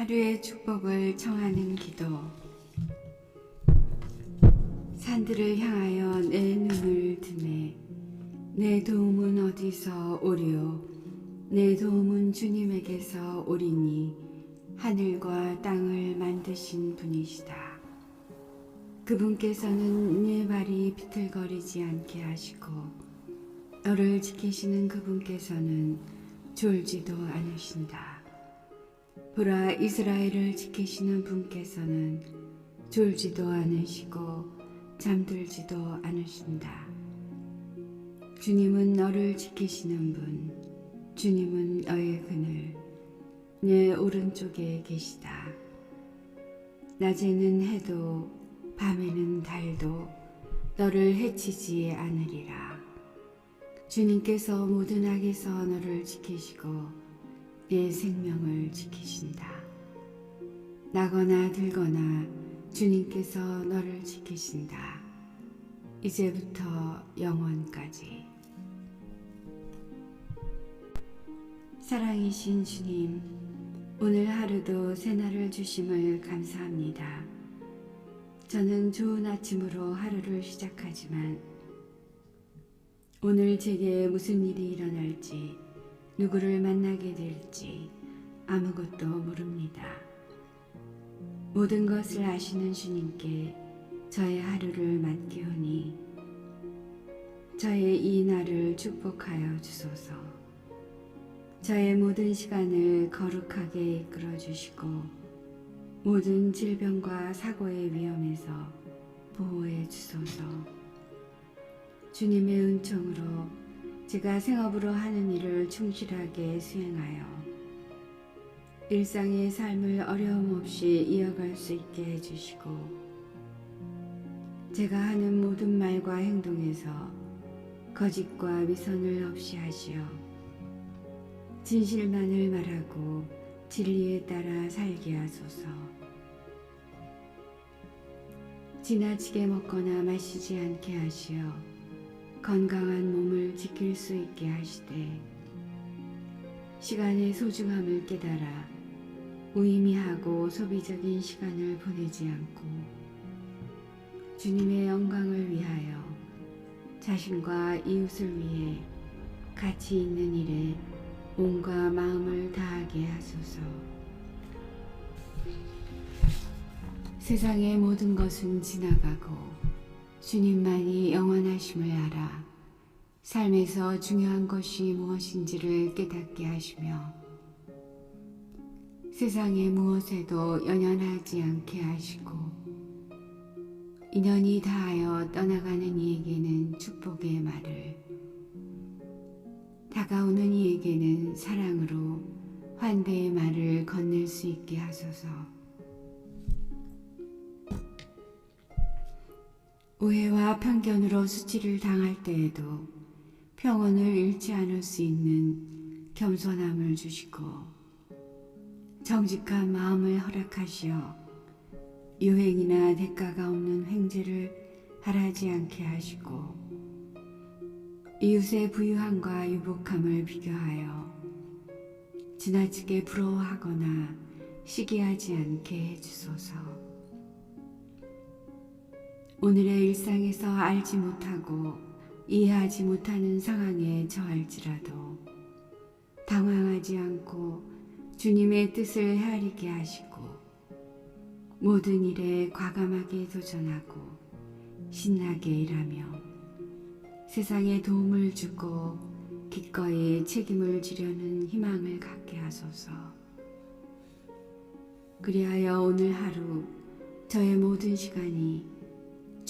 하루의 축복을 청하는 기도. 산들을 향하여 내 눈을 드네. 내 도움은 어디서 오리요? 내 도움은 주님에게서 오리니 하늘과 땅을 만드신 분이시다. 그분께서는 내 발이 비틀거리지 않게 하시고 너를 지키시는 그분께서는 졸지도 않으신다. 보라 이스라엘을 지키시는 분께서는 졸지도 않으시고 잠들지도 않으신다. 주님은 너를 지키시는 분, 주님은 너의 그늘, 내 오른쪽에 계시다. 낮에는 해도 밤에는 달도 너를 해치지 않으리라. 주님께서 모든 악에서 너를 지키시고 내 생명을 지키신다. 나거나 들거나 주님께서 너를 지키신다. 이제부터 영원까지. 사랑이신 주님, 오늘 하루도 새날을 주심을 감사합니다. 저는 좋은 아침으로 하루를 시작하지만 오늘 제게 무슨 일이 일어날지, 누구를 만나게 될지 아무것도 모릅니다. 모든 것을 아시는 주님께 저의 하루를 맡기오니 저의 이 날을 축복하여 주소서. 저의 모든 시간을 거룩하게 이끌어 주시고 모든 질병과 사고의 위험에서 보호해 주소서. 주님의 은총으로 제가 생업으로 하는 일을 충실하게 수행하여 일상의 삶을 어려움 없이 이어갈 수 있게 해주시고 제가 하는 모든 말과 행동에서 거짓과 위선을 없이 하시어 진실만을 말하고 진리에 따라 살게 하소서. 지나치게 먹거나 마시지 않게 하시어 건강한 몸을 지킬 수 있게 하시되 시간의 소중함을 깨달아 무의미하고 소비적인 시간을 보내지 않고 주님의 영광을 위하여 자신과 이웃을 위해 가치 있는 일에 몸과 마음을 다하게 하소서. 세상의 모든 것은 지나가고 주님만이 영원하심을 알아 삶에서 중요한 것이 무엇인지를 깨닫게 하시며 세상의 무엇에도 연연하지 않게 하시고 인연이 다하여 떠나가는 이에게는 축복의 말을 다가오는 이에게는 사랑으로 환대의 말을 건넬 수 있게 하소서. 오해와 편견으로 수치를 당할 때에도 평온을 잃지 않을 수 있는 겸손함을 주시고 정직한 마음을 허락하시어 유행이나 대가가 없는 횡재를 바라지 않게 하시고 이웃의 부유함과 유복함을 비교하여 지나치게 부러워하거나 시기하지 않게 해주소서. 오늘의 일상에서 알지 못하고 이해하지 못하는 상황에 처할지라도 당황하지 않고 주님의 뜻을 헤아리게 하시고 모든 일에 과감하게 도전하고 신나게 일하며 세상에 도움을 주고 기꺼이 책임을 지려는 희망을 갖게 하소서. 그리하여 오늘 하루 저의 모든 시간이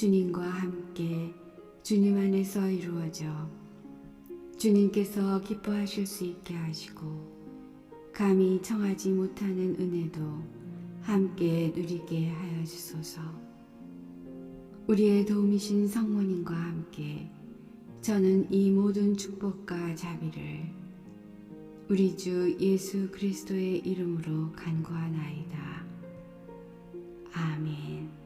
주님과 함께 주님 안에서 이루어져 주님께서 기뻐하실 수 있게 하시고 감히 청하지 못하는 은혜도 함께 누리게 하여 주소서. 우리의 도움이신 성모님과 함께 저는 이 모든 축복과 자비를 우리 주 예수 그리스도의 이름으로 간구하나이다. 아멘.